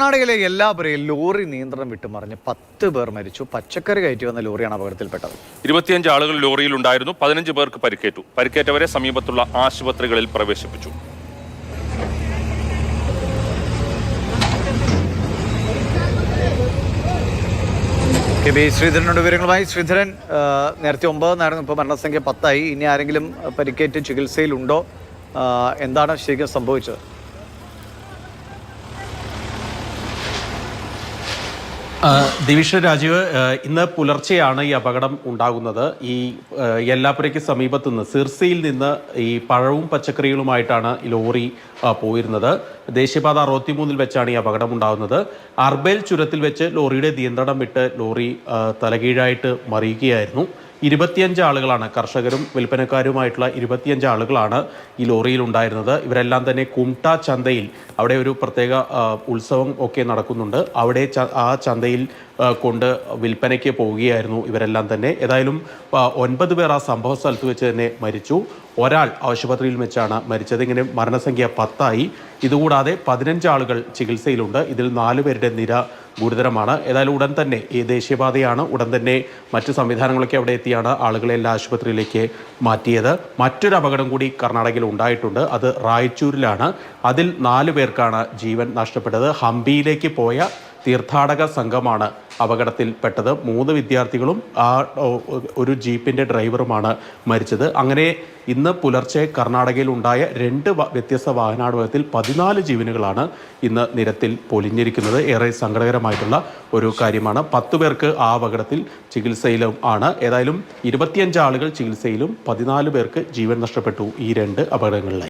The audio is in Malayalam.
കർണാടകയിലെ എല്ലാപുരയിൽ ലോറി നിയന്ത്രണം വിട്ടുമറിഞ്ഞ് പത്ത് പേർ മരിച്ചു. പച്ചക്കറി കയറ്റി വന്ന ലോറിയാണ് അപകടത്തിൽപ്പെട്ടത്. ഇരുപത്തിയഞ്ച് ആളുകൾ ലോറിയിൽ ഉണ്ടായിരുന്നു. പതിനഞ്ച് പേർക്ക് പരിക്കേറ്റു. പരിക്കേറ്റവരെ സമീപത്തുള്ള ആശുപത്രികളിൽ പ്രവേശിപ്പിച്ചു. കെ ബി ശ്രീധരനോട് വിവരങ്ങളുമായി. ശ്രീധരൻ നേരത്തെ ഒമ്പതെന്നായിരുന്നു ഇപ്പോൾ മരണസംഖ്യ പത്തായി. ഇനി ആരെങ്കിലും പരിക്കേറ്റ് ചികിത്സയിലുണ്ടോ? എന്താണ് ശരിക്കും സംഭവിച്ചത്? ദിവിഷ രാജീവ് ഇന്ന് പുലർച്ചെയാണ് ഈ അപകടം ഉണ്ടാകുന്നത്. ഈ യെല്ലാപ്പുരയ്ക്ക് സമീപത്ത് നിന്ന് സിർസിയിൽ നിന്ന് ഈ പഴവും പച്ചക്കറികളുമായിട്ടാണ് ലോറി പോയിരുന്നത്. ദേശീയപാത അറുപത്തിമൂന്നിൽ വെച്ചാണ് ഈ അപകടം ഉണ്ടാകുന്നത്. അർബേൽ ചുരത്തിൽ വെച്ച് ലോറിയുടെ നിയന്ത്രണം വിട്ട് ലോറി തലകീഴായിട്ട് മറിയുകയായിരുന്നു. ഇരുപത്തിയഞ്ച് ആളുകളാണ് കർഷകരും വിൽപ്പനക്കാരുമായിട്ടുള്ള ഇരുപത്തിയഞ്ച് ആളുകളാണ് ഈ ലോറിയിൽ ഉണ്ടായിരുന്നത്. ഇവരെല്ലാം തന്നെ കുംട്ട ചന്തയിൽ അവിടെ ഒരു പ്രത്യേക ഉത്സവം ഒക്കെ നടക്കുന്നുണ്ട്. അവിടെ ആ ചന്തയിൽ കൊണ്ട് വിൽപ്പനയ്ക്ക് പോവുകയായിരുന്നു ഇവരെല്ലാം തന്നെ. ഏതായാലും ഒൻപത് പേർ ആ സംഭവ സ്ഥലത്ത് വെച്ച് തന്നെ മരിച്ചു. ഒരാൾ ആശുപത്രിയിൽ വെച്ചാണ് മരിച്ചത്. ഇങ്ങനെ മരണസംഖ്യ പത്തായി. ഇതുകൂടാതെ പതിനഞ്ച് ആളുകൾ ചികിത്സയിലുണ്ട്. ഇതിൽ നാല് പേരുടെ നിര ഗുരുതരമാണ്. ഏതായാലും ഉടൻ തന്നെ ഈ ദേശീയപാതയാണ് ഉടൻ തന്നെ മറ്റ് സംവിധാനങ്ങളൊക്കെ അവിടെ എത്തിയാണ് ആളുകളെ എല്ലാ ആശുപത്രിയിലേക്ക് മാറ്റിയത്. മറ്റൊരു അപകടം കൂടി കർണാടകയിൽ ഉണ്ടായിട്ടുണ്ട്. അത് റായ്ച്ചൂരിലാണ് അതിൽ നാല് പേർക്കാണ് ജീവൻ നഷ്ടപ്പെട്ടത്. ഹംപിയിലേക്ക് പോയ തീർത്ഥാടക സംഘമാണ് അപകടത്തിൽപ്പെട്ടത്. മൂന്ന് വിദ്യാർത്ഥികളും ആ ഒരു ജീപ്പിന്റെ ഡ്രൈവറുമാണ് മരിച്ചത്. അങ്ങനെ ഇന്ന് പുലർച്ചെ കർണാടകയിൽ ഉണ്ടായ രണ്ട് വ്യത്യസ്ത വാഹനാപകടത്തിൽ പതിനാല് ജീവനുകളാണ് ഇന്ന് നിരത്തിൽ പൊലിഞ്ഞിരിക്കുന്നത്. ഏറെ സങ്കടകരമായിട്ടുള്ള ഒരു കാര്യമാണ്. പത്ത് പേർക്ക് ആ അപകടത്തിൽ ചികിത്സയിലും ആണ്. ഏതായാലും ഇരുപത്തിയഞ്ച് ആളുകൾ ചികിത്സയിലും പതിനാല് പേർക്ക് ജീവൻ നഷ്ടപ്പെട്ടു ഈ രണ്ട് അപകടങ്ങളിലായി.